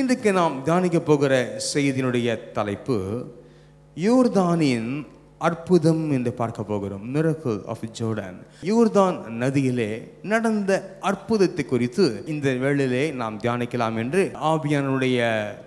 இன்றைக்கு நாம் தியானிக்க போகிற செய்தியினுடைய தலைப்பு யோர்தானின் அற்புதம் என்று பார்க்க போகிறோம். மிரக்கல் ஆஃப் ஜோர்டன் யூர்தான் நதியிலே நடந்த அற்புதத்தை குறித்து இந்த வேளையிலே நாம் தியானிக்கலாம் என்று ஆபியானுடைய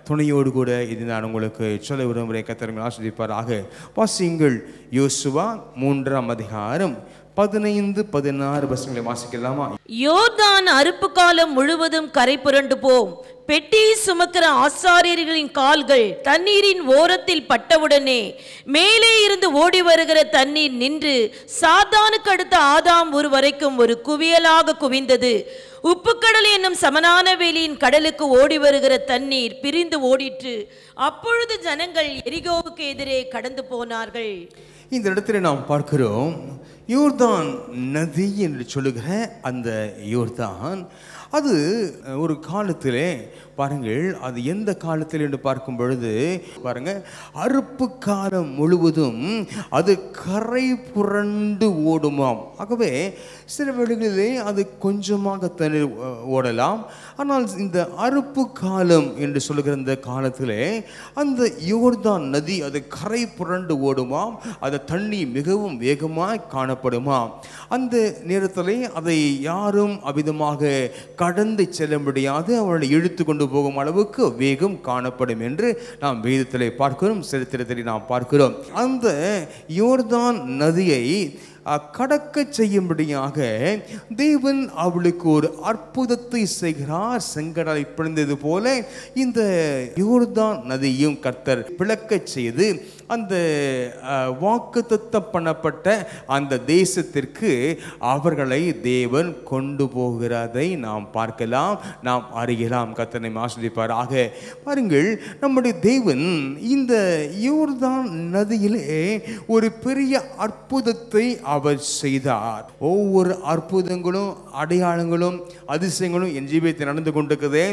துணையோடு கூட இது நான் உங்களுக்கு சொல்ல விரும்புகிறேன். கத்திரங்கள் ஆஸ்வதிப்பாராக வாசியுங்கள். யோசுவா மூன்றாம் அதிகாரம் பதினைந்து பதினாறு வசங்களை வாசிக்கலாமா? யோர்தான் அறுப்பு காலம் முழுவதும் கரை புரண்டு போம். பெட்டியை சுமக்கிற ஆசாரியர்களின் கால்கள் தண்ணீரின் ஓரத்தில் பட்டவுடனே மேலே இருந்து ஓடி வருகிற தண்ணீர் நின்று சாத்தானுக்கு அடுத்த ஆதாம் ஊர் வரைக்கும் ஒரு குவியலாக குவிந்தது. உப்புக்கடல் என்னும் சமனான வேலியின் கடலுக்கு ஓடி வருகிற தண்ணீர் பிரிந்து ஓடிற்று. அப்பொழுது ஜனங்கள் எரிகோவுக்கு எதிரே கடந்து போனார்கள். இந்த இடத்துல நாம் பார்க்கிறோம் யோர்தான் நதி என்று சொல்லுகிற அந்த யோர்தான் அது ஒரு காலத்திலே பாருங்கள் அது எந்த காலத்தில் என்று பார்க்கும் பொழுது பாருங்க அறுப்பு காலம் முழுவதும் அது கரை புரண்டு ஓடுமாம். ஆகவே சில வேளைகளிலே அது கொஞ்சமாக தண்ணீர் ஓடலாம். ஆனால் இந்த அறுப்பு காலம் என்று சொல்லுகிற இந்த காலத்திலே அந்த யோர்தான் நதி அது கரை புரண்டு ஓடுமாம். அது தண்ணி மிகவும் வேகமாக காணப்படுமாம். அந்த நேரத்திலே அதை யாரும் அவிதமாக கடந்து செல்ல முடியாது. அவர்களை இழுத்து கொண்டு போகும் அளவுக்கு வேகம் காணப்படும் என்று நாம் வேதத்திலே பார்க்கிறோம் சரித்திரத்திலே நாம் பார்க்கிறோம். அந்த யோர்தான் நதியை கடக்க செய்யும்படியாக தேவன் அவளுக்கு ஒரு அற்புதத்தை செய்கிறார். செங்கடலை பிழந்தது போல இந்த யோர்தான் நதியும் கர்த்தர் பிளக்கச் செய்து அந்த வாக்குத்தத்தம் பண்ணப்பட்ட அந்த தேசத்திற்கு அவர்களை தேவன் கொண்டு போகிறதை நாம் பார்க்கலாம் நாம் அறியலாம். கர்த்தனை ஆக பாருங்கள் நம்முடைய தேவன் இந்த யோர்தான் நதியிலே ஒரு பெரிய அற்புதத்தை அவர் செய்தார். ஒவ்வொரு அற்புதங்களும் அடையாளங்களும் அதிசயங்களும் என் ஜீவியத்தில் நடந்து கொண்டிருக்குது.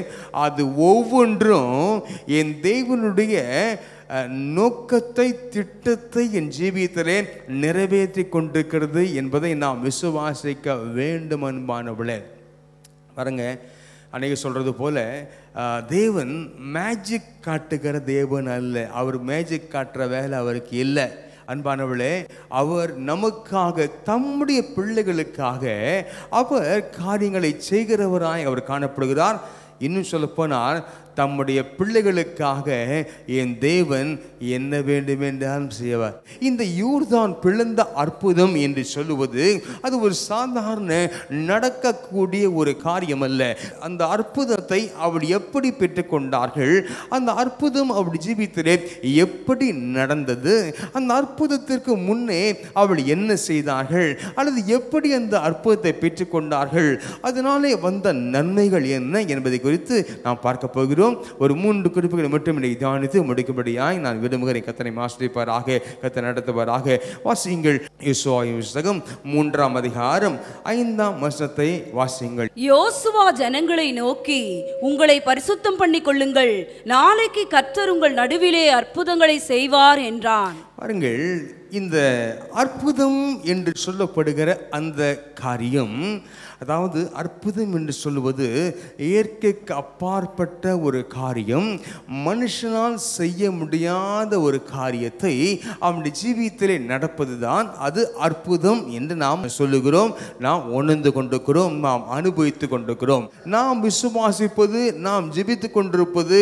அது ஒவ்வொன்றும் என் தேவனுடைய நோக்கத்தை திட்டத்தை என் ஜீவியத்திலே நிறைவேற்றி கொண்டிருக்கிறது என்பதை நாம் விசுவாசிக்க வேண்டும் அன்பானவளே பாருங்க அன்னைக்கு சொல்கிறது போல தேவன் மேஜிக் காட்டுகிற தேவன் அல்ல. அவர் மேஜிக் காட்டுற வேலை அவருக்கு இல்லை. அன்பானவளே அவர் நமக்காக தம்முடைய பிள்ளைகளுக்காக அவர் காரியங்களை செய்கிறவராய் அவர் காணப்படுகிறார். இன்னும் சொல்லப்போனால் தம்முடைய பிள்ளைகளுக்காக என் தேவன் என்ன வேண்டும் என்றாலும் செய்வார். இந்த யூர்தான் பிளந்த அற்புதம் என்று சொல்லுவது அது ஒரு சாதாரண நடக்கக்கூடிய ஒரு காரியம் அல்ல அந்த அற்புதத்தை அவள் எப்படி பெற்றுக்கொண்டார்கள்? அந்த அற்புதம் அவள் ஜீவித்திலே எப்படி நடந்தது? அந்த அற்புதத்திற்கு முன்னே அவள் என்ன செய்தார்கள்? அல்லது எப்படி அந்த அற்புதத்தை பெற்றுக்கொண்டார்கள்? அதனாலே வந்த நன்மைகள் என்ன என்பதை குறித்து நாம் பார்க்க போகிறோம். ஒரு மூன்று குறிப்புகளை மட்டும் இன்றைக்கு தியானித்து முடிக்கும்படியாய் நான் விரும்புகிறேன் கத்தனை ஆசிரியப்பாராக கத்தை நடத்துவாராக. வாசியுங்கள் யெஷுவாவின் புஸ்தகம் மூன்றாம் அதிகாரம் ஐந்தாம் வசனத்தை வாசியுங்கள். யோசுவா ஜனங்களை நோக்கி உங்களை பரிசுத்தம் பண்ணிக் கொள்ளுங்கள். நாளைக்கு கர்த்தர் உங்கள் நடுவிலே அற்புதங்களை செய்வார் என்றான். பாருங்கள் இந்த அற்புதம் என்று சொல்லப்படுகிற அந்த காரியம் அதாவது அற்புதம் என்று சொல்லுவது இயற்கைக்கு அப்பாற்பட்ட ஒரு காரியம். மனுஷனால் செய்ய முடியாத ஒரு காரியத்தை அவனுடைய ஜீவியத்திலே நடப்பதுதான் அது அற்புதம் என்று நாம் சொல்லுகிறோம். நாம் உணர்ந்து கொண்டிருக்கிறோம் நாம் அனுபவித்து கொண்டிருக்கிறோம். நாம் விசுவாசிப்பது நாம் ஜெபித்து கொண்டிருப்பது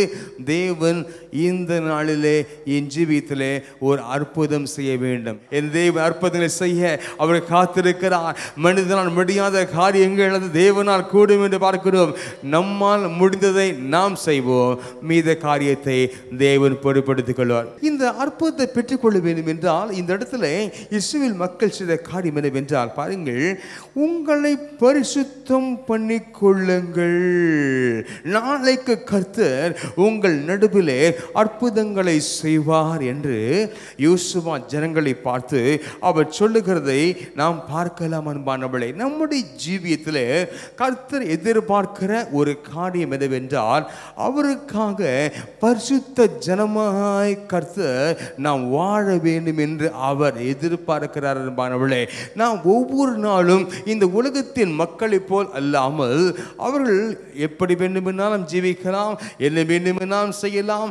தேவன் இந்த நாளிலே என் ஜீவியத்திலே ஒரு அற்புதம் செய்ய வேண்டும். என் தேவ அற்புதங்களை செய்ய அவர் காத்திருக்கிறார். மனிதனால் முடியாத காரியங்கள் எங்களது தேவனால் கூடும் என்று பார்க்கிறோம். நம்மால் முடிந்ததை நாம் செய்வோம். மீத காரியத்தை தேவன் பொறுப்படுத்திக் கொள்வார். இந்த அற்புதத்தை பெற்றுக்கொள்ள வேண்டும் என்றால் இந்த இடத்துல இஸ்ரேல் மக்கள் செய்த காரியம் என்னவென்றால் பாருங்கள் உங்களை பரிசுத்தம் பண்ணி கொள்ளுங்கள். நாளைக்கு கர்த்தர் உங்கள் நடுவிலே அற்புதங்களை செய்வார் என்று யோசுவா ஜனங்களை பார்த்து அவர் சொல்லுகிறதை நாம் பார்க்கலாம் அன்பானவளை நம்முடைய விஷயத்தில் கர்த்தர் எதிர்பார்க்கிற ஒரு காரியம் எதுவென்றால் அவருக்காக பரிசுத்த ஜனமாய் கர்த்தர் நாம் வாழ வேண்டும் என்று அவர் எதிர்பார்க்கிறார் என்பானவளே நாம் ஒவ்வொரு நாளும் இந்த உலகத்தின் மக்களை போல் அல்லாமல் அவர்கள் எப்படி வேண்டுமென்றாலும் ஜீவிக்கலாம் என்ன வேண்டுமென்றாலும் செய்யலாம்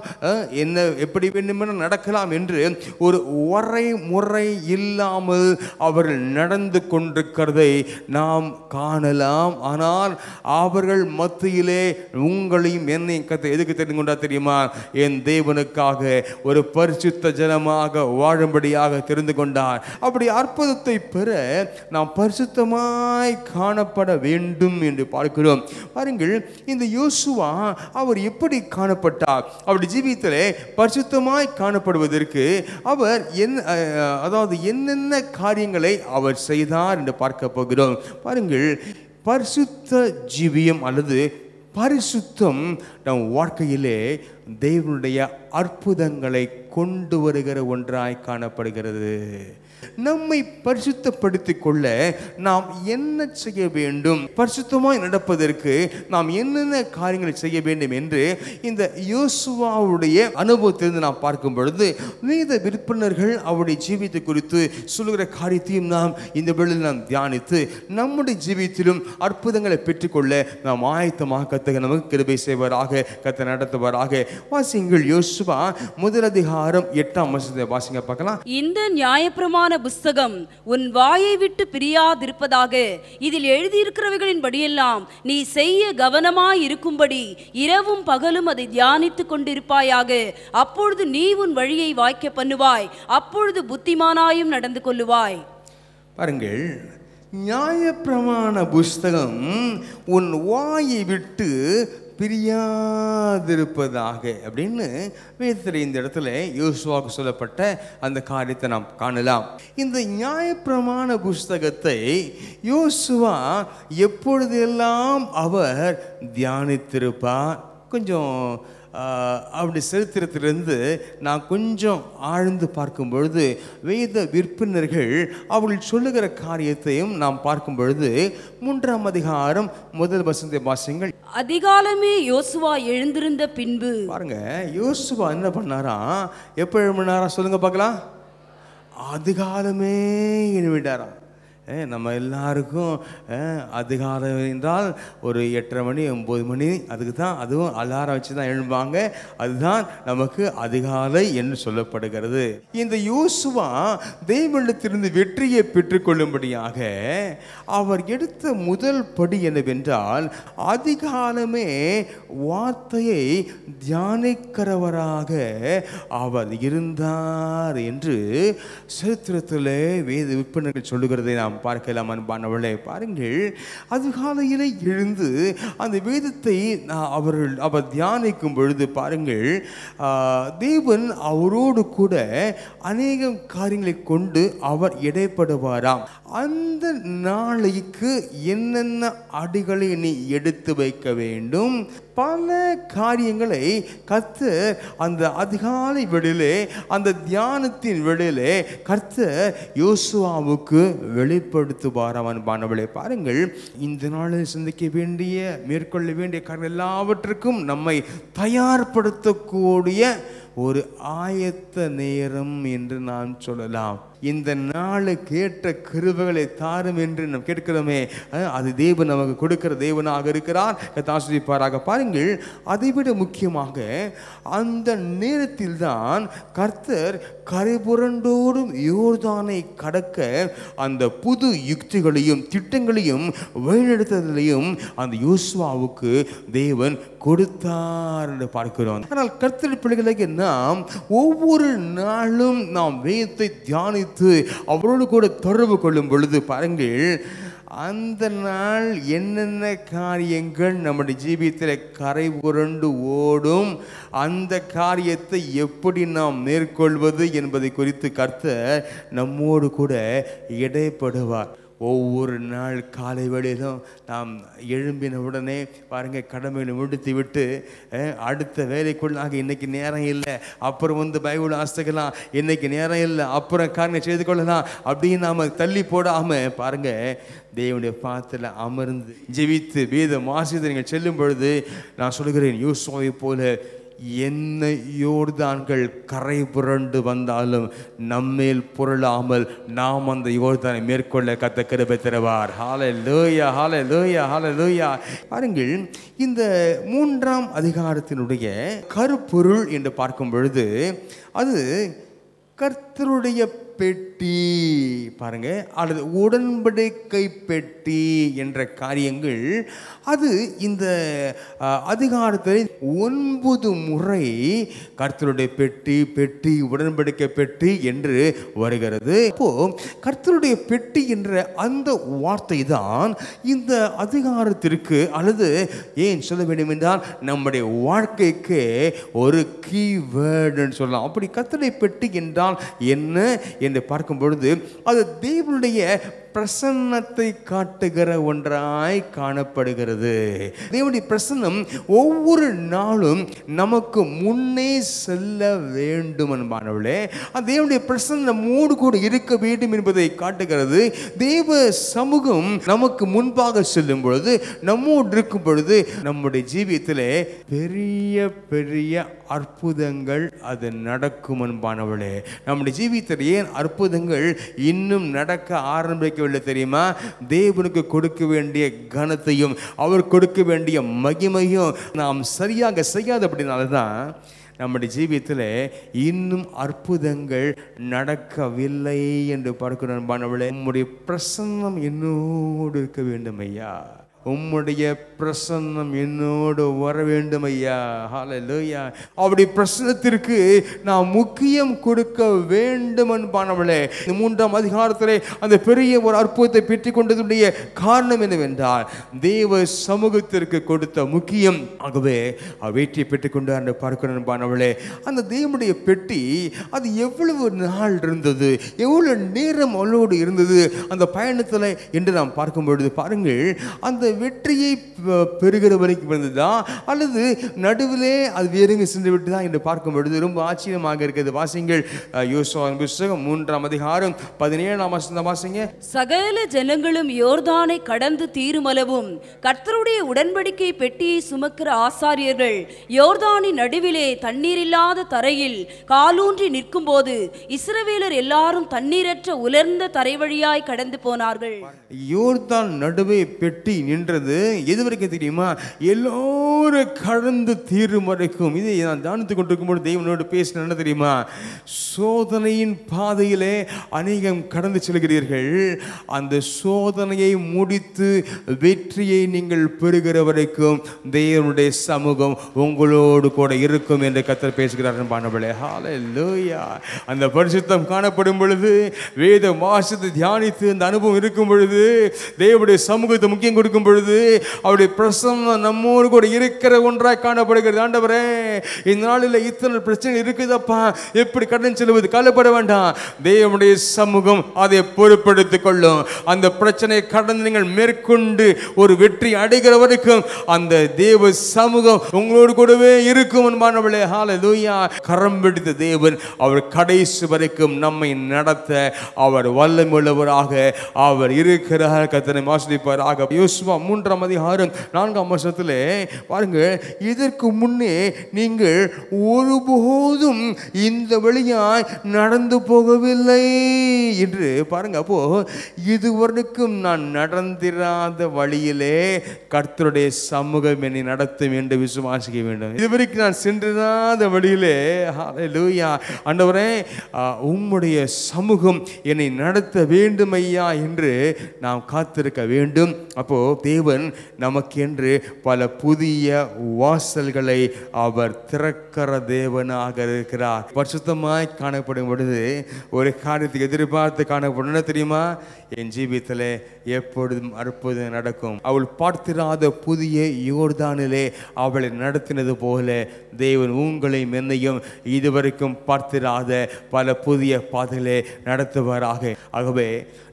என்ன எப்படி வேண்டுமென்றாலும் நடக்கலாம் என்று ஒரு ஒரை முறை இல்லாமல் அவர்கள் நடந்து கொண்டிருக்கிறதை நாம் கா காணலாம். ஆனால் அவர்கள் மத்தியிலே உங்களையும் என்னையும் கத்தை எதுக்கு தெரிந்து கொண்டா தெரியுமா? என் தேவனுக்காக ஒரு பரிசுத்த ஜனமாக வாழும்படியாக தெரிந்து கொண்டார். அப்படி அற்புதத்தை பெற நாம் பரிசுத்தமாய் காணப்பட வேண்டும் என்று பார்க்கிறோம். பாருங்கள் இந்த யோசுவா அவர் எப்படி காணப்பட்டார்? அவருடைய ஜீவியத்திலே பரிசுத்தமாய் காணப்படுவதற்கு அவர் என்ன அதாவது என்னென்ன காரியங்களை அவர் செய்தார் என்று பார்க்க போகிறோம். பாருங்கள் பரிசுத்த ஜீவியம் அல்லது பரிசுத்தம் நம் வாழ்க்கையிலே தேவனுடைய அற்புதங்களை கொண்டு வருகிற ஒன்றாய் காணப்படுகிறது. நம்மை பரிசுத்தப்படுத்திக் கொள்ள நாம் என்ன செய்ய வேண்டும்? பரிசுத்தமாய் நடப்பதற்கு நாம் என்னென்ன காரியங்களை செய்ய வேண்டும் என்று இந்த யோசுவாவுடைய அனுபவத்திலிருந்து நாம் பார்க்கும் பொழுது வேத விற்பனர்கள் அவருடைய ஜீவியத்தை குறித்து சொல்லுகிற காரியத்தையும் நாம் இந்த வேளையில் நாம் தியானித்து நம்முடைய ஜீவியத்திலும் அற்புதங்களை பெற்றுக்கொள்ள நாம் ஆயத்தமாக கத்தக நமக்கு கிருபை செய்வராக கத்த நடத்துவராக. வாசிங்கள் யோசுவா முதல் அதிகாரம் எட்டாம் வசனத்தை வாசிங்க பார்க்கலாம். இந்த நியாயப்பிரமாண புஸ்தகம் உன் வாயை விட்டு பிரியாதிருப்பதாக இதில் எழுதியிருக்கிறவைகளின் படியெல்லாம் நீ செய்ய கவனமாய் இருக்கும்படி இரவும் பகலும் அதை தியானித்துக் கொண்டிருப்பாயாக. அப்பொழுது நீ உன் வழியை வாய்க்க பண்ணுவாய். அப்பொழுது புத்திமானாயும் நடந்து கொள்ளுவாய். பாருங்கள் நியாயப்பிரமாண புஸ்தகம் உன் வாயை விட்டு பிரியாதிருப்பதாக அப்படின்னு வேதத்தில் இந்த இடத்துல யோசுவாவுக்கு சொல்லப்பட்ட அந்த காரியத்தை நாம் காணலாம். இந்த நியாயப்பிரமாண புஸ்தகத்தை யோசுவா எப்பொழுதெல்லாம் அவர் தியானித்திருப்பார்? கொஞ்சம் அப்படி சரித்திரத்திலிருந்து நான் கொஞ்சம் ஆழ்ந்து பார்க்கும் பொழுது வேத விற்பனர்கள் அவர்கள் சொல்லுகிற காரியத்தையும் நாம் பார்க்கும் பொழுது மூன்றாம் அதிகாரம் முதல் வசந்த வாசியங்கள். அதிகாலமே யோசுவா எழுந்திருந்த பின்பு பாருங்க யோசுவா என்ன பண்ணாராம் எப்போ எழுப்பினாரா சொல்லுங்க பார்க்கலாம். அதிகாலமே எழுவிட்டாராம் நம்ம எல்லாருக்கும் அதிகாரம் என்றால் ஒரு எட்டரை மணி ஒம்பது மணி அதுக்கு தான் அதுவும் அலாரம் வச்சு தான் எழும்பாங்க அதுதான் நமக்கு அதிகாலை என்று சொல்லப்படுகிறது. இந்த யோசுவா தெய்வத்திலிருந்து வெற்றியை பெற்றுக்கொள்ளும்படியாக அவர் எடுத்த முதல் படி என்னவென்றால் அதிகாலமே வார்த்தையை தியானிக்கிறவராக அவர் இருந்தார் என்று சரித்திரத்தில் வேத விற்பனைகள் சொல்லுகிறதை நாம் பார்க்கலாம் அன்பானவளே பாருங்கள் அதிகாலையிலே எழுந்து அந்த வேதத்தை அவர்கள் அவர் தியானிக்கும் பொழுது பாருங்கள் தேவன் அவரோடு கூட அநேக காரியங்களை கொண்டு அவர் இடைப்படுவாராம். அந்த நாளைக்கு என்னென்ன அடிகளை நீ எடுத்து வைக்க வேண்டும்? பல காரியங்களை கத்து அந்த அதிகாலை வெளியிலே அந்த தியானத்தின் வெளியிலே கர்த்த யோசுவாவுக்கு வெளி அவன் பானவளை பாருங்கள் இந்த நாளில் சிந்திக்க வேண்டிய மேற்கொள்ள வேண்டிய காரணம் எல்லாவற்றுக்கும் நம்மை தயார்படுத்தக்கூடிய ஒரு ஆயத்த நேரம் என்று நான் சொல்லலாம். இந்த நாளுக்கு ஏற்ற கிருபைகளை தாரும் என்று நாம் கேட்கிறோமே. அது தேவன் நமக்கு கொடுக்கிற தேவனாக இருக்கிறார். கத்தாசிரிப்பாராக பாருங்கள் அதைவிட முக்கியமாக அந்த நேரத்தில் தான் கர்த்தர் கரைபுரண்டோடும் யோர்தானை கடக்க அந்த புது யுக்திகளையும் திட்டங்களையும் வழிநடத்துதலையும் அந்த யோசுவாவுக்கு தேவன் கொடுத்தார் என்று பார்க்கிறோம். ஆனால் கர்த்தர் பிள்ளைகளுக்கு நாம் ஒவ்வொரு நாளும் நாம் வேதத்தை தியானித்து அவரோடு கூட தொடர்பு கொள்ளும் பொழுது பாருங்கள் அந்த நாள் என்னென்ன காரியங்கள் நம்முடைய ஜீவியத்தில் கரை புரண்டு ஓடும் அந்த காரியத்தை எப்படி நாம் மேற்கொள்வது என்பதை குறித்து கர்த்தர் நம்மோடு கூட இடைப்படுவார். ஒவ்வொரு நாள் காலை வேளையிலும் நாம் எழும்பின உடனே பாருங்கள் கடமையை முடித்து விட்டு அஹ், அடுத்த வேலைக்குள்ளாக இன்றைக்கி நேரம் இல்லை. அப்புறம் வந்து பைபிள் ஆசைக்கலாம் இன்றைக்கி நேரம் இல்லை. அப்புறம் காரணம் செய்து கொள்ளலாம்? அப்படின்னு நாம் தள்ளி போடாமல் பாருங்கள் தேவனுடைய பாத்தில் அமர்ந்து ஜெபித்து வேத வாசித்து நீங்கள் செல்லும் பொழுது நான் சொல்கிறேன் யூசுவை போல என்ன யோர்தான்கள் கரை புரண்டு வந்தாலும் நம்மேல் புரளாமல் நாம் அந்த யோர்தானை மேற்கொள்ள கத்த கிருபை தருவார். ஹாலே லோயா ஹாலே லோயா ஹாலே லோயா பாருங்கள் இந்த மூன்றாம் அதிகாரத்தினுடைய கருப்பொருள் என்று பார்க்கும் பொழுது அது கர்த்தருடைய பெட்டி. பாருங்க. அல்லது உடன்படிக்கை பெட்டி என்ற காரியங்கள். அது இந்த அதிகாரத்தில் ஒன்பது முறை கர்த்தருடைய பெட்டி பெட்டி உடன்படிக்கை பெட்டி என்று வருகிறது. அப்போ கர்த்தருடைய பெட்டி என்ற அந்த வார்த்தை தான் இந்த அதிகாரத்திற்கு அல்லது ஏன் சொல்ல வேண்டும் என்றால் நம்முடைய வாழ்க்கைக்கு ஒரு கீவேர்டுன்னு சொல்லலாம். அப்படி கர்த்தருடைய பெட்டி என்றால் என்ன என்று பார்க்கும் பொழுது அது தேவனுடைய பிரசன்னத்தை காட்டுகிற ஒன்றாய் காணப்படுகிறது. தேவனுடைய பிரசன்னம் ஒவ்வொரு நாளும் நமக்கு முன்னே செல்ல வேண்டும் என்பானவளே தேவனுடைய பிரசன்னம் மூடு கூட இருக்க வேண்டும் என்பதை காட்டுகிறது. தேவ சமூகம் நமக்கு முன்பாக செல்லும் பொழுது நம்மோடு இருக்கும் பொழுது நம்முடைய ஜீவியத்திலே பெரிய பெரிய அற்புதங்கள் அது நடக்கும் என்பானவளே நம்முடைய ஜீவியத்தில் ஏன் அற்புதங்கள் இன்னும் நடக்க ஆரம்பிக்க கொடுக்கவில்லை தெரியுமா? தேவனுக்கு கொடுக்க வேண்டிய கனத்தையும் அவர் கொடுக்க வேண்டிய மகிமையும் நாம் சரியாக செய்யாதபடினால தான் நம்முடைய ஜீவியத்தில் இன்னும் அற்புதங்கள் நடக்கவில்லை என்று பார்க்கிறோம் நம்முடைய பிரசன்னம் என்னோடு இருக்க வேண்டும் ஐயா உம்முடைய பிரசன்னம் என்னோடு வர வேண்டும் ஐயா. ஹalleluya அப்படி பிரசன்னத்திற்கு நாம் முக்கியம் கொடுக்க வேண்டும் என்பானவளே இந்த மூன்றாம் அதிகாரத்திலே அந்த பெரிய ஒரு அற்புதத்தை பெற்றுக் கொண்டதுடைய காரணம் என்னவென்றால் தேவ சமூகத்திற்கு கொடுத்த முக்கியம். ஆகவே அவர் வெற்றியை பெற்றுக்கொண்டு அந்த பார்க்கணும் என்பானவளே அந்த தேவனுடைய பெட்டி அது எவ்வளவு நாள் இருந்தது? எவ்வளவு நேரம் அவளோடு இருந்தது? அந்த பயணத்தில் என்று நாம் பார்க்கும் பொழுது பாருங்கள் அந்த வெற்றியை பெறுகிற வரைக்கும் இருந்ததா அல்லது நடுவிலே அது வேறுங்க சென்று விட்டுதா என்று பார்க்கும் பொழுது ரொம்ப ஆச்சரியமாக இருக்கிறது. வாசிங்கள் அஹ், யோசுவாவின் புஸ்தகம் மூன்றாம் அதிகாரம் பதினேழாம் வசனம் வாசிங்க. சகல ஜனங்களும் யோர்தானை கடந்து தீருமளவும் கர்த்தருடைய உடன்படிக்கை பெட்டியை சுமக்கிற ஆசாரியர்கள் யோர்தானின் நடுவிலே தண்ணீரில்லாத தரையில் காலூன்றி நிற்கும்போது இஸ்ரவேலர் எல்லாரும் தண்ணீரற்ற உலர்ந்த தரை வழியாய் கடந்து போனார்கள். யோர்தான் நடுவே பெட்டி என்றது எது வரைக்கும் தெரியுமா? எல்லோரும் கடந்து தீரும் வரைக்கும் இதை நான் தியானித்துக் கொண்டிருக்கும்போது தெய்வனோடு பேசின என்ன தெரியுமா? சோதனையின் பாதையிலே அநேகம் கடந்து செல்கிறீர்கள். அந்த சோதனையை முடித்து வெற்றியை நீங்கள் பெறுகிற வரைக்கும் தேவனுடைய சமூகம் உங்களோடு கூட இருக்கும் என்று கத்தர் பேசுகிறார் ஹாலே லோயா அந்த பரிசுத்தம் காணப்படும் பொழுது வேத வாசத்தை தியானித்து அந்த அனுபவம் இருக்கும் பொழுது தேவனுடைய சமூகத்தை முக்கியம் கொடுக்கும் பொழுது பொழுது அவருடைய பிரசன்னம் நம்மோடு கூட இருக்கிற ஒன்றாக காணப்படுகிறது. ஆண்டவரே இந்த நாளில் இத்தனை பிரச்சனை இருக்குதப்பா. எப்படி கடன் செல்வது? கவலைப்பட வேண்டாம். தேவனுடைய சமூகம் அதை பொறுப்படுத்திக் கொள்ளும். அந்த பிரச்சனையை கடந்து நீங்கள் மேற்கொண்டு ஒரு வெற்றி அடைகிற வரைக்கும் அந்த தேவ சமூகம் உங்களோடு கூடவே இருக்கும் என்பானவளே லூயா கரம் பிடித்த தேவன் அவர் கடைசி வரைக்கும் நம்மை நடத்த அவர் வல்லமுள்ளவராக அவர் இருக்கிறார். கத்தனை ஆசிரிப்பாராக யோசுவா மூன்றாம் அதிகாரம் நான்காம் வருஷத்தில் பாருங்க இதற்கு முன்னே நீங்கள் ஒருபோதும் இந்த வழியாய் நடந்து போகவில்லை என்று பாருங்க அப்போ இதுவரைக்கும் நான் நடந்திராத வழியிலே கர்த்தருடைய சமூகம் என்னை நடத்தும் என்று விசுவாசிக்க வேண்டும். இதுவரைக்கும் நான் சென்றிராத வழியிலே லூயா ஆண்டவரே உம்முடைய சமூகம் என்னை நடத்த வேண்டும் ஐயா என்று நாம் காத்திருக்க வேண்டும். அப்போ தேவன் நமக்கென்று பல புதிய வாசல்களை அவர் திறக்கிற தேவனாக இருக்கிறார். பரிசுத்தமாய் காணப்படும் பொழுது ஒரு காரியத்துக்கு எதிர்பார்த்து காணப்படும் என்ன தெரியுமா? என் ஜீவித்தில் எப்பொழுதும் அற்புதம் நடக்கும். அவள் பார்த்திராத புதிய யோர்தானிலே அவளை நடத்தினது போல தேவன் உங்களையும் என்னையும் இதுவரைக்கும் பார்த்திராத பல புதிய பாதைகளை நடத்துவாராக. ஆகவே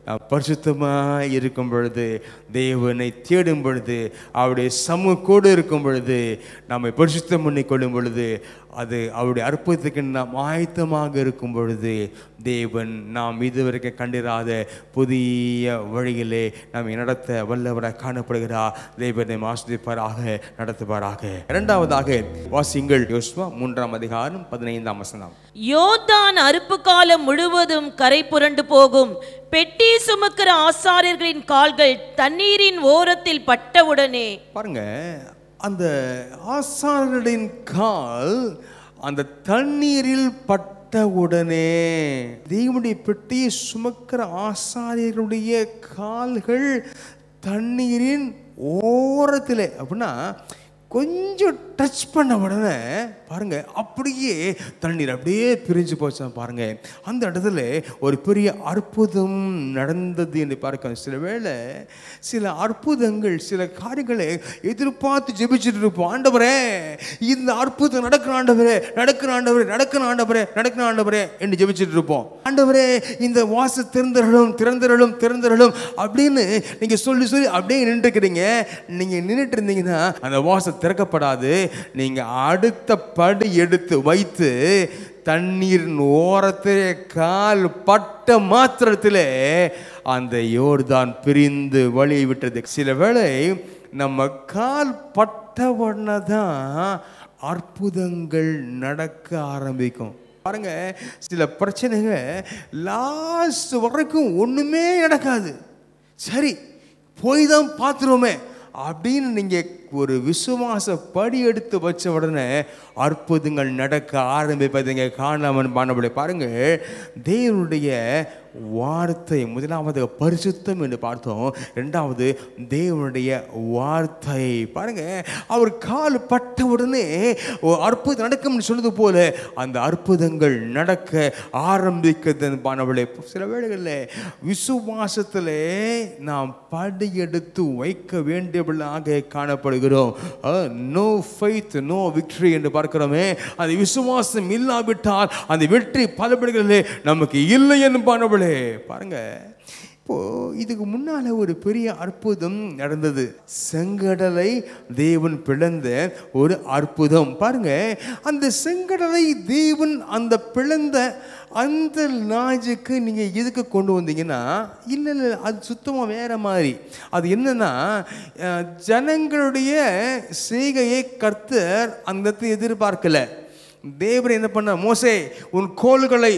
பரிசுத்தமாக இருக்கும் பொழுது தேவனை தேடும் பொழுது அவருடைய சமூகோடு இருக்கும் பொழுது நம்மை பரிசுத்தம் பண்ணி கொள்ளும் பொழுது அது அவருடைய அற்புதத்துக்கு நாம் ஆயத்தமாக இருக்கும் பொழுது தேவன் நாம் இதுவரைக்கும் கண்டிராத புதிய வழியிலே நம்மை நடத்த வல்லவராக காணப்படுகிறார். தேவனை ஆஸ்வதிப்பாராக நடத்துவாராக. இரண்டாவதாக வாசிங்கள் யோசுவா மூன்றாம் அதிகாரம் பதினைந்தாம் வசனம். யோர்தான் அறுப்பு காலம் முழுவதும் கரை புரண்டு போகும். பெட்டி சுமக்கிற ஆசாரியர்களின் கால்கள் தண்ணீரின் ஓரத்தில் பட்டவுடனே பாருங்க அந்த ஆசாரர்களின் கால் அந்த தண்ணீரில் பட்ட உடனே தேவனுடைய பெட்டியை சுமக்கிற ஆசாரியர்களுடைய கால்கள் தண்ணீரின் ஓரத்தில் அப்படின்னா கொஞ்சம் டச் பண்ண உடனே பாருங்க அப்படியே தண்ணீர் அப்படியே பிரிஞ்சு போச்சு. பாருங்க அந்த இடத்துல ஒரு பெரிய அற்புதம் நடந்தது என்று பார்க்க சில வேளை சில அற்புதங்கள் சில காரியங்களை எதிர்பார்த்து ஜெபிச்சுட்டு இருப்போம். ஆண்டவரே இந்த அற்புதம் நடக்கிற ஆண்டவரே நடக்கிற ஆண்டவரே நடக்கிற ஆண்டவரே நடக்கிற ஆண்டவரே என்று ஜெபிச்சுட்டு இருப்போம். ஆண்டவரே இந்த வாச திறந்தர்களும் திறந்தர்களும் திறந்தர்களும் அப்படின்னு நீங்க சொல்லி சொல்லி அப்படியே நின்றுக்கிறீங்க. நீங்க நின்றுட்டு இருந்தீங்கன்னா அந்த வாசம் திறக்கப்படாது. நீங்க அடுத்த படி எடுத்து வைத்து தண்ணீரின் ஓரத்திலே கால் பட்ட மாத்திரத்திலே அந்த யோர்தான் பிரிந்து வழியை விட்டது. சில வேளை நம்ம கால் பட்ட உடனே தான் அற்புதங்கள் நடக்க ஆரம்பிக்கும். பாருங்க சில பிரச்சனைகள் லாஸ்ட் வரைக்கும் ஒண்ணுமே நடக்காது. சரி போய் தான் பார்த்துருவோமே அப்படின்னு நீங்கள் ஒரு விசுவாச படி எடுத்து வச்ச உடனே அற்புதங்கள் நடக்க ஆரம்பிப்பதுங்க காணாமல் பானபடி பாருங்கள் தேவனுடைய வார்த்தை முதலாவது பரிசுத்தம் என்று பார்த்தோம். ரெண்டாவது தேவனுடைய வார்த்தை. பாருங்க அவர் கால் பட்ட உடனே அற்புதம் நடக்கும்னு சொன்னது போல அந்த அற்புதங்கள் நடக்க ஆரம்பிக்கிறது பானவளே சில வேளைகளில் விசுவாசத்தில் நாம் படி எடுத்து வைக்க வேண்டியவர்களாக காணப்படுகிறோம் நோ ஃபைத் நோ விக்ட்ரி என்று பார்க்கிறோமே. அந்த விசுவாசம் இல்லாவிட்டால் அந்த வெற்றி பலபடிகளிலே நமக்கு இல்லை என்று பானவளே பாருங்க. இப்போது இதுக்கு முன்னால் ஒரு பெரிய அற்புதம் நடந்தது. செங்கடலை தேவன் பிளந்த ஒரு அற்புதம். பாருங்க அந்த செங்கடலை தேவன் அந்த பிளந்த அந்த லாஜுக்கு நீங்கள் எதுக்கு கொண்டு வந்தீங்கன்னா இல்லை இல்லை அது சுத்தமாக வேறு மாதிரி. அது என்னன்னா ஜனங்களுடைய செய்கையை கர்த்தர் அந்த எதிர்பார்க்கலை எதிர்பார்க்கல. தேவன் என்ன பண்ண மோசே உன் கோள்களை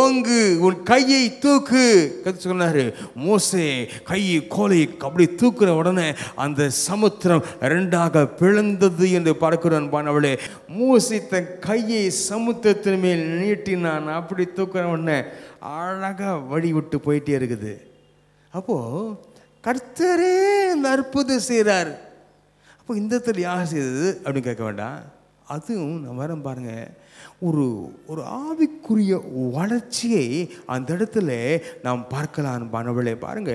ஓங்கு உன் கையை தூக்கு. கற்று சொன்னார் மோசே கையை கோலை அப்படி தூக்குற உடனே அந்த சமுத்திரம் ரெண்டாக பிளந்தது என்று பார்க்கிறோன் பானவளே மோசே தன் கையை சமுத்திரத்தின் மேல் நீட்டினான். அப்படி தூக்குற உடனே அழகாக வழி விட்டு போயிட்டே இருக்குது. அப்போது கர்த்தரே இந்த அற்புதம் செய்கிறார் அப்போ இந்த இடத்துல யார் செய்தது? அப்படின்னு கேட்க வேண்டாம். அதுவும் நான் வரேன் பாருங்க. ஒரு ஒரு ஆவிக்குரிய வளர்ச்சியை அந்த இடத்துல நாம் பார்க்கலாம் பானவளே பாருங்க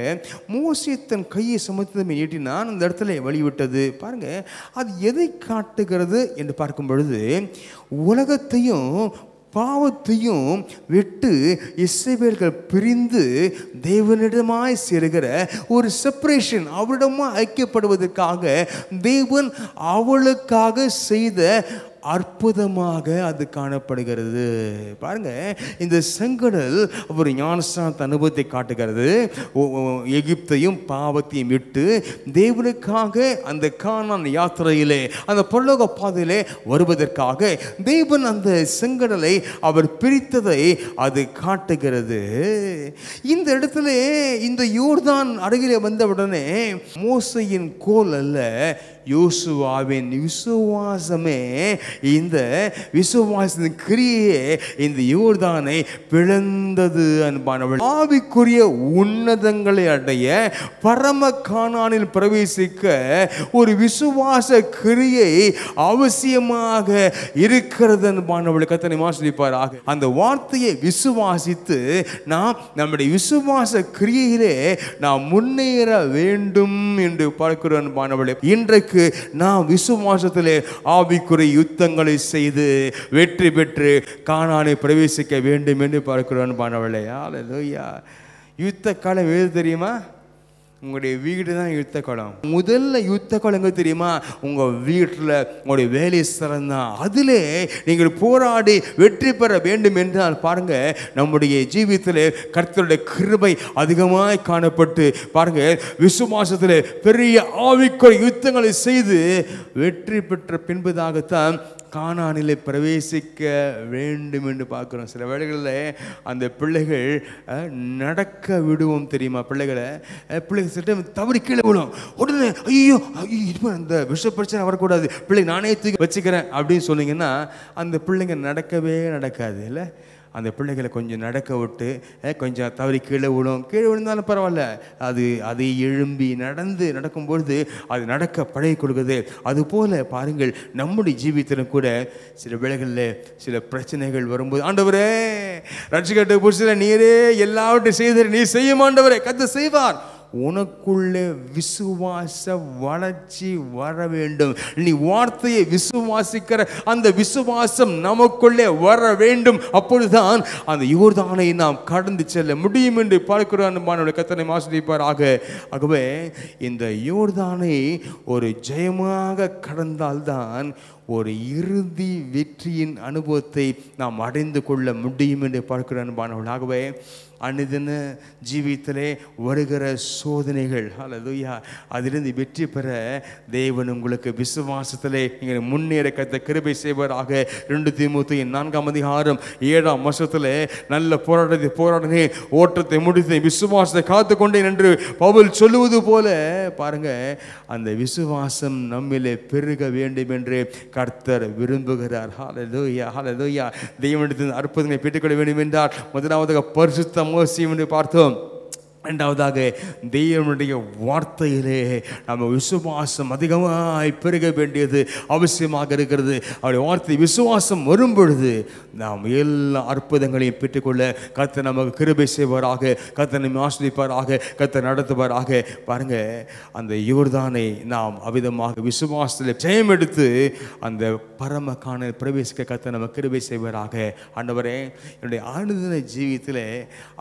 மோசே தன் கையை சமத்துவமே நீட்டினான் அந்த இடத்துல வழிவிட்டது. பாருங்க அது எதை காட்டுகிறது என்று பார்க்கும் பொழுது உலகத்தையும் பாவத்தையும் விட்டு இசைவேல்கள் பிரிந்து தேவனிடமாய் சேருகிற ஒரு செப்பரேஷன் அவரிடமாக ஐக்கியப்படுவதற்காக தேவன் அவளுக்காக செய்த அற்புதமாக அது காணப்படுகிறது. பாருங்க இந்த செங்கடல் ஒரு ஞானஸ்தானத்த அனுபவத்தை காட்டுகிறது. எகிப்தையும் பாவத்தையும் விட்டு தேவனுக்காக அந்த காணான் யாத்திரையிலே அந்த பரலோக பாதையிலே வருவதற்காக தேவன் அந்த செங்கடலை அவர் பிரித்ததை அது காட்டுகிறது. இந்த இடத்துல இந்த யோர்தான் அருகிலே வந்தவுடனே மோசையின் கோல் அல்ல யோசுவாவின் விசுவாசமே இந்த விசுவாசத்தின் கிரியே இந்த யோர்தானை பிளந்தது அன்பானவள். ஆவிக்குரிய உன்னதங்களை அடைய பரம காணானில் பிரவேசிக்க ஒரு விசுவாச கிரியை அவசியமாக இருக்கிறது அன்பானவள். கத்தனை ஆக அந்த வார்த்தையை விசுவாசித்து நாம் நம்முடைய விசுவாச கிரியையிலே நாம் முன்னேற வேண்டும் என்று பார்க்கிறோம் அன்பானவளே. இன்றைக்கு நாம் விசுவாசத்திலே ஆவிக்குறை யுத்தங்களை செய்து வெற்றி பெற்று காணானை பிரவேசிக்க வேண்டும் என்று பார்க்கிறோம் அன்பானவளே ஹalleluya யுத்த காலம் எது தெரியுமா? உங்களுடைய வீடு தான் யுத்த குளம் முதல்ல யுத்த குளங்க தெரியுமா? உங்கள் வீட்டில் உங்களுடைய வேலை ஸ்தலம் தான் அதிலே நீங்கள் போராடி வெற்றி பெற வேண்டும் என்றால் பாருங்க நம்முடைய ஜீவியத்தில் கர்த்தருடைய கிருபை அதிகமாய் காணப்பட்டு பாருங்க விசுவாசத்தில் பெரிய ஆவிக்குரிய யுத்தங்களை செய்து வெற்றி பெற்ற பின்புதாகத்தான் கானானிலே பிரவேசிக்க வேண்டும் என்று பார்க்குறோம். சில வேளைகளில் அந்த பிள்ளைகள் நடக்க விடுவோம் தெரியுமா பிள்ளைகளை? பிள்ளைகள் சில time தவறி கீழே விடும் உடனே ஐயோ ஐயோ இப்போ அந்த விஷ பிரச்சனை வரக்கூடாது. பிள்ளை நானே தூக்கி வச்சுக்கிறேன். அப்படின்னு சொன்னீங்கன்னா அந்த பிள்ளைங்க நடக்கவே நடக்காது இல்லை? அந்த பிள்ளைகளை கொஞ்சம் நடக்க விட்டு கொஞ்சம் தவறி கீழே விழும். கீழே விழுந்தாலும் பரவாயில்ல. அது அதை எழும்பி நடந்து நடக்கும்பொழுது அது நடக்க பழகி கொடுக்குது. அதுபோல் பாருங்கள் நம்முடைய ஜீவித்திலும் கூட சில வேளைகளில் சில பிரச்சனைகள் வரும்போது ஆண்டவரே ரட்சிக்கட்டு புரிசில நீரே எல்லாவற்றையும் செய்து நீ செய்யும் ஆண்டவரே. கத்து செய்வார். உனக்குள்ளே விசுவாச வளர்ச்சி வர வேண்டும். நீ வார்த்தையை விசுவாசிக்கிற அந்த விசுவாசம் நமக்குள்ளே வர வேண்டும். அப்பொழுதுதான் அந்த யோர்தானை நாம் கடந்து செல்ல முடியும் என்று பார்க்கிறோம் மாணவர்கள் கத்தனை ஆசிரியப்பாராக ஆகவே இந்த யோர்தானை ஒரு ஜெயமாக கடந்தால்தான் ஒரு இறுதி வெற்றியின் அனுபவத்தை நாம் அடைந்து கொள்ள முடியும் என்று பார்க்கிற அன்பானவர்களாகவே அனுதின ஜீவித்திலே வருகிற சோதனைகள். அல்லதுயா அதிலிருந்து வெற்றி பெற தேவன் உங்களுக்கு விசுவாசத்திலே நீங்கள் முன்னேற கத்த கிருபை செய்வராக. ரெண்டு தீமுத்தையும் நான்காம் அதிகாரம் ஏழாம் வருஷத்தில் நல்ல போராட்டத்தை போராடினே ஓட்டத்தை முடித்து விசுவாசத்தை காத்து கொண்டேன் என்று பவுல் சொல்லுவது போல பாருங்க அந்த விசுவாசம் நம்மிலே பெருக வேண்டும் என்று கர்த்தர் விரும்புகிறார். ஹalleluya ஹalleluya தேவனிடத்தில் அற்புதங்களை பெற்றுக்கொள்ள வேண்டும் என்றால் முதலாவதாக பரிசுத்தம் மோசியம் என்று பார்த்தோம் ரெண்டாவதாக தெய்வனுடைய வார்த்தையிலே நம்ம விசுவாசம் அதிகமாய் பெருக வேண்டியது அவசியமாக இருக்கிறது. அவருடைய வார்த்தை விசுவாசம் வரும் பொழுது நாம் எல்லா அற்புதங்களையும் பெற்றுக்கொள்ள கத்தை நமக்கு கிருபை செய்வாராக கத்தை நம்ம ஆசிரிப்பாராக கத்தை நடத்துவாராக. பாருங்க அந்த யோர்தானை நாம் அவிதமாக விசுவாசத்தில் ஜெயம் எடுத்து அந்த பரம காண பிரவேசிக்க கத்தை நம்ம கிருபை செய்வாராக. ஆண்டவரே என்னுடைய ஆணுதின ஜீவியத்தில்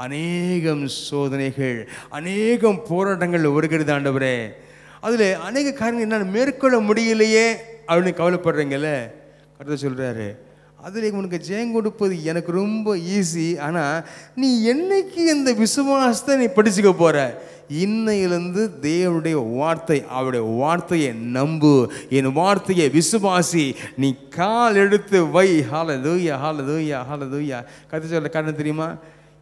அநேகம் சோதனைகள் அநேகம் போராட்டங்கள் வருகிறது ஆண்டவரே. அதில் அநேக காரியங்கள் என்னால் மேற்கொள்ள முடியலையே அப்படின்னு கவலைப்படுறீங்கல்ல? கருத்து சொல்கிறாரு அதில் உனக்கு ஜெயம் கொடுப்பது எனக்கு ரொம்ப ஈஸி ஆனால் நீ என்னைக்கு இந்த விசுவாசத்தை நீ படிச்சுக்க போகிற இன்னையிலிருந்து தேவனுடைய வார்த்தை அவருடைய வார்த்தையை நம்பு. என் வார்த்தையை விசுவாசி. நீ கால் எடுத்து வை. ஹால தூயா ஹால தூயா ஹால தூயா கற்று சொல்ல காரணம் தெரியுமா?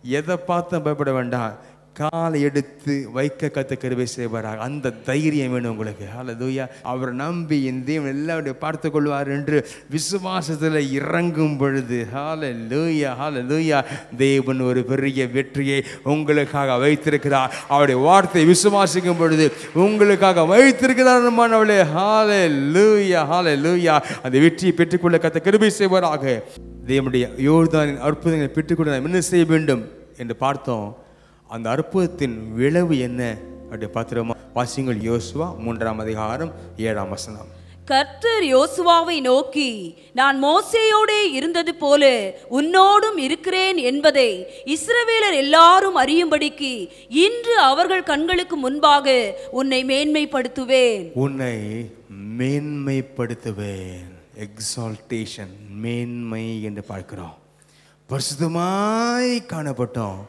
எதை பார்த்தும் பயப்பட வேண்டாம். காலை எடுத்து வைக்க கத்த கருவை செய்வாராக. அந்த தைரியம் வேணும் உங்களுக்கு. ஹalleluya அவர் நம்பி என் தேவன் எல்லாருடைய பார்த்து கொள்வார் என்று விசுவாசத்தில் இறங்கும் பொழுது ஹாலே லூயா ஹால லூயா தேவன் ஒரு பெரிய வெற்றியை உங்களுக்காக வைத்திருக்கிறார். அவருடைய வார்த்தை விசுவாசிக்கும் பொழுது உங்களுக்காக வைத்திருக்கிறார் லூயா ஹாலே லூயா அந்த வெற்றியை பெற்றுக்கொள்ள கத்த கருவை செய்வாராக. தேவனுடைய யோர்தானின் அற்புதங்களை பெற்றுக்கொள்ள நாம் என்ன செய்ய வேண்டும் என்று பார்த்தோம். அந்த அற்புதத்தின் விளைவு என்ன? அப்படி பார்த்துருமா வாசிங்கள் யோசுவா மூன்றாம் அதிகாரம் ஏழாம் வசனம். கர்த்தர் யோசுவாவை நோக்கி நான் மோசேயோடே இருந்தது போல உன்னோடும் இருக்கிறேன் என்பதை இஸ்ரவேலர் எல்லாரும் அறியும்படிக்கு இன்று அவர்கள் கண்களுக்கு முன்பாக உன்னை மேன்மைப்படுத்துவேன். உன்னை மேன்மைப்படுத்துவேன். எக்ஸால்டேஷன் மேன்மை என்று பார்க்கிறோம். பரிசுத்தமாய் காணப்பட்டோம்.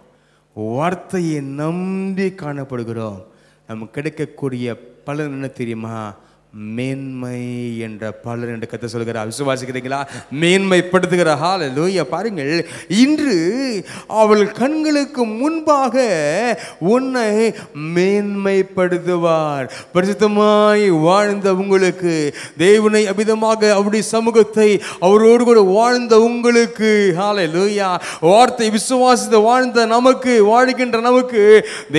வார்த்தையை நம்பி காணப்படுகிறோம். நம்ம கிடைக்கக்கூடிய பலன் என்ன தெரியுமா? மேன்மை என்ற பலன் என்று கத்த சொல்கிறார் விசுவாசிக்கிறீங்களா? மேன்மைப்படுத்துகிற ஹால லூயா பாருங்கள் இன்று அவள் கண்களுக்கு முன்பாக உன்னை மேன்மைப்படுத்துவார். பரிசுத்தமாய் வாழ்ந்த உங்களுக்கு தேவனை அபிதமாக அவருடைய சமூகத்தை அவரோடு கூட வாழ்ந்த உங்களுக்கு ஹால லூயா வார்த்தை விசுவாசித்து வாழ்ந்த நமக்கு வாழ்கின்ற நமக்கு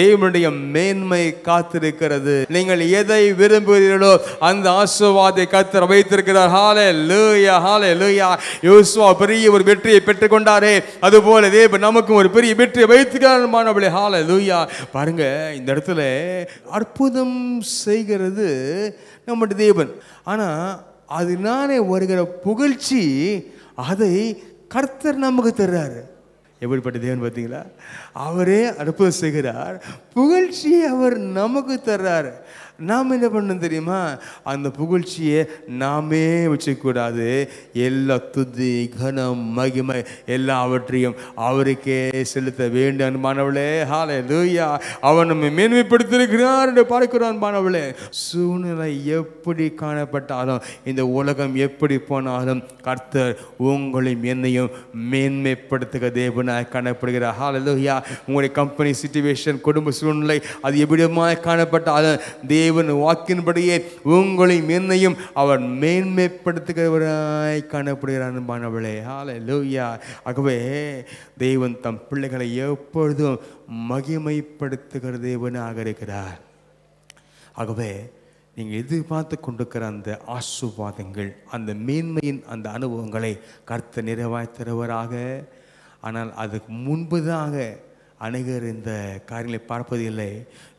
தேவனுடைய மேன்மை காத்திருக்கிறது. நீங்கள் எதை விரும்புகிறீர்களோ அந்த ஆசுவாதை கத்தர் வைத்திருக்கிறார். ஹாலே லூயா ஹாலே லூயா யோசுவா பெரிய ஒரு வெற்றியை பெற்றுக்கொண்டாரே. அதுபோல தேவன் நமக்கும் ஒரு பெரிய வெற்றியை வைத்திருக்கிறார் மாணவர்களே. ஹாலே லூயா பாருங்க இந்த இடத்துல அற்புதம் செய்கிறது நம்முடைய தேவன். ஆனா அதனாலே வருகிற புகழ்ச்சி அதை கர்த்தர் நமக்கு தர்றாரு. எப்படிப்பட்ட தேவன் பார்த்தீங்களா? அவரே அற்புதம் செய்கிறார். புகழ்ச்சியை அவர் நமக்கு தர்றார். நாம் என்ன பண்ணணும் தெரியுமா? அந்த புகழ்ச்சியை நாமே வச்சுக்கூடாது. எல்லா துதி கனம் மகிமை எல்லாவற்றையும் அவருக்கே செலுத்த வேண்டும். அன்பானவளே ஹாலே லூயா அவன் நம்மை மேன்மைப்படுத்திருக்கிறார் என்று பார்க்கிறான் மாணவளே சூழ்நிலை எப்படி காணப்பட்டாலும் இந்த உலகம் எப்படி போனாலும் கர்த்தர் உங்களையும் என்னையும் மேன்மைப்படுத்துக தேவனாய் காணப்படுகிறார். ஹாலே லூயா உங்களுடைய கம்பெனி சுச்சுவேஷன் குடும்ப சூழ்நிலை அது எப்படியமாய் காணப்பட்டாலும் தேவன் வாக்கின்படியே உங்களையும் என்னையும் அவர் மேன்மைப்படுத்துகிறவராய் காணப்படுகிறார் அன்பானவளே ஹாலே லூயா ஆகவே தேவன் தம் பிள்ளைகளை எப்பொழுதும் மகிமைப்படுத்துகிற தேவனாக இருக்கிறார். ஆகவே நீங்கள் எதிர்பார்த்து கொண்டிருக்கிற அந்த ஆசுவாதங்கள் அந்த மேன்மையின் அந்த அனுபவங்களை கருத்து நிறைவாய் தருவராக. ஆனால் அதுக்கு முன்புதாக அநேகர் இந்த காரியங்களை பார்ப்பதில்லை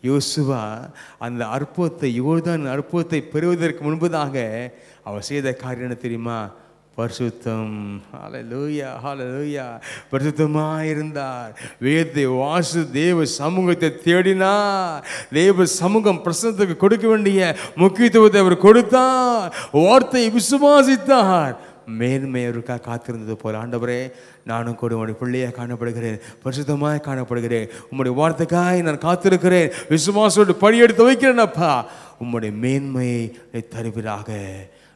யோசுவா அந்த அற்புதத்தை யோர்தான் அற்புதத்தை பெறுவதற்கு முன்பதாக அவர் செய்த காரியம் என்ன தெரியுமா? பரிசுத்தம். ஹால லூயா ஹால லூயா பரிசுத்தமாக இருந்தார். வேதத்தை வாசு தேவ சமூகத்தை தேடினார். தேவ சமூகம் பிரசனத்துக்கு கொடுக்க வேண்டிய முக்கியத்துவத்தை அவர் கொடுத்தார். வார்த்தை விசுவாசித்தார். மேன்மை அவருக்காக காத்திருந்தது போல. ஆண்டவரே நானும் கூட உடைய பிள்ளையாக காணப்படுகிறேன். பரிசுத்தமாக காணப்படுகிறேன். உம்முடைய வார்த்தைக்காய் நான் காத்திருக்கிறேன். விசுவாசோடு பழியெடுத்து வைக்கிறேன் அப்பா. உம்முடைய மேன்மையை தருவீராக.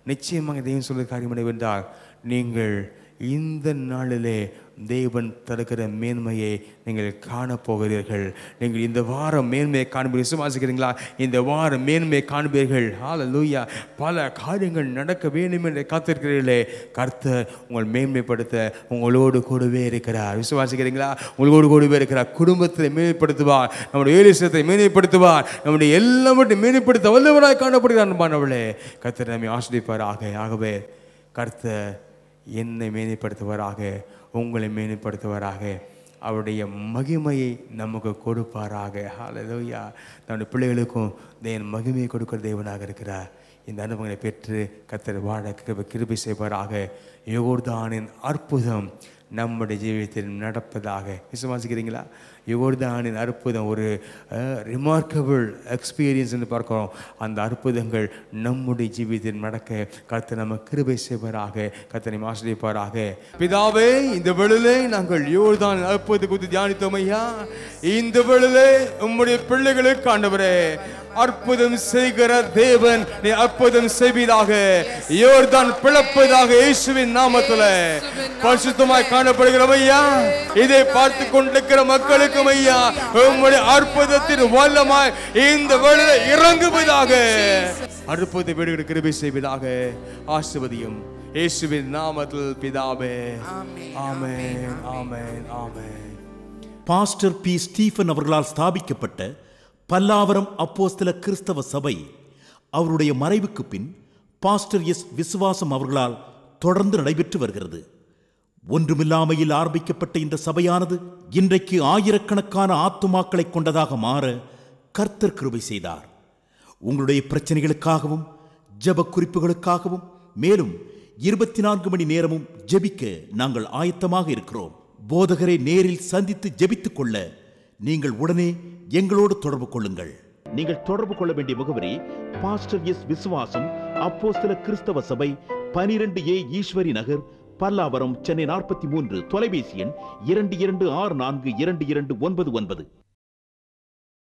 நிச்சயமாக தெய்வம் சொல்ல காரியம் என்னவென்றால் நீங்கள் இந்த நாளிலே தேவன் தருகிற மேன்மையை நீங்கள் காணப்போகிறீர்கள். நீங்கள் இந்த வாரம் மேன்மையை காண்பீர்கள். விசுவாசிக்கிறீங்களா இந்த வாரம் மேன்மையை காண்பீர்கள். ஹalleluya பல காரியங்கள் நடக்க வேண்டும் என்று காத்திருக்கிறீர்களே. கர்த்தர் உங்கள் மேன்மைப்படுத்த உங்களோடு கூடவே இருக்கிறார். விசுவாசிக்கிறீங்களா உங்களோடு கூடவே இருக்கிறார். குடும்பத்தை மேன்மைப்படுத்துவார். நம்முடைய ஏலிசத்தை மேன்மைப்படுத்துவார். நம்முடைய எல்லாவற்றையும் மேன்மைப்படுத்த வல்லவராய் காணப்படுகிறார் அன்பானவளே கர்த்தர் நம்மை ஆசிரிப்பாராக ஆகவே கர்த்தர் என்னை மேன்மைப்படுத்துவாராக. உங்களை மேன்மைப்படுத்துவாராக. அவருடைய மகிமையை நமக்கு கொடுப்பாராக. ஹalleluya தன்னுடைய பிள்ளைகளுக்கும் தேவன் மகிமையை கொடுக்கிற தேவனாக இருக்கிறார். இந்த அனுபவங்களை பெற்று கத்தர் வாழ கிருபி செய்வாராக. யோர்தானின் அற்புதம் நம்முடைய ஜீவியத்தில் நடப்பதாக. விசுவாசிக்கிறீங்களா? யோர்தானின் அற்புதம். ஒரு ரிமார்க்கபிள் எக்ஸ்பீரியன்ஸ் என்று பார்க்கிறோம். அந்த அற்புதங்கள் நம்முடைய ஜீவியத்தில் நடக்க கர்த்தர் நம்ம கிருபை செய்வராக கத்தனை ஆசிரியப்பாராக பிதாவே இந்த வேளையிலே நாங்கள் யோர்தான் அற்புதத்தை குறித்து தியானித்தோம் ஐயா. இந்த வேளையிலே உம்முடைய பிள்ளைகளுக்கு ஆண்டவரே அற்புதம் செய்கிற தேவன் நீ அற்புதம் செய்வீராக. யோர்தான் பிளப்பதாக இயேசுவின் நாமத்துல பரிசுத்தமாய் காணப்படுகிறவையா இதை பார்த்து கொண்டிருக்கிற மக்களுக்கு மக்களுக்கும் ஐயா. உம்முடைய அற்புதத்தின் வல்லமாய் இந்த வேளையில இறங்குவதாக. அற்புத வீடுகள் கிருபை செய்வதாக ஆசிர்வதியும் இயேசுவின் நாமத்தில் பிதாவே. ஆமென் ஆமென் ஆமென் பாஸ்டர் பி ஸ்டீஃபன் அவர்களால் ஸ்தாபிக்கப்பட்ட பல்லாவரம் அப்போஸ்தல கிறிஸ்தவ சபை அவருடைய மறைவுக்கு பின் பாஸ்டர் எஸ் விசுவாசம் அவர்களால் தொடர்ந்து நடைபெற்று வருகிறது. ஒன்றுமில்லாமையில் ஆரம்பிக்கப்பட்ட இந்த சபையானது இன்றைக்கு ஆயிரக்கணக்கான ஆத்துமாக்களை கொண்டதாக மாற கர்த்தர் கிருபை செய்தார். உங்களுடைய பிரச்சனைகளுக்காகவும் ஜெப குறிப்புகளுக்காகவும் மேலும் இருபத்தி நான்கு மணி நேரமும் ஜெபிக்க நாங்கள் ஆயத்தமாக இருக்கிறோம். போதகரை நேரில் சந்தித்து ஜெபித்துக் கொள்ள நீங்கள் உடனே எங்களோடு தொடர்பு கொள்ளுங்கள். நீங்கள் தொடர்பு கொள்ள வேண்டிய முகவரி பாஸ்டர் எஸ் விசுவாசம் அப்போஸ்தல கிறிஸ்தவ சபை பனிரெண்டு ஏ ஈஸ்வரி நகர் பல்லாவரம் சென்னை நாற்பத்தி மூன்று தொலைபேசி எண் இரண்டு இரண்டு ஆறு நான்கு இரண்டு இரண்டு ஒன்பது ஒன்பது.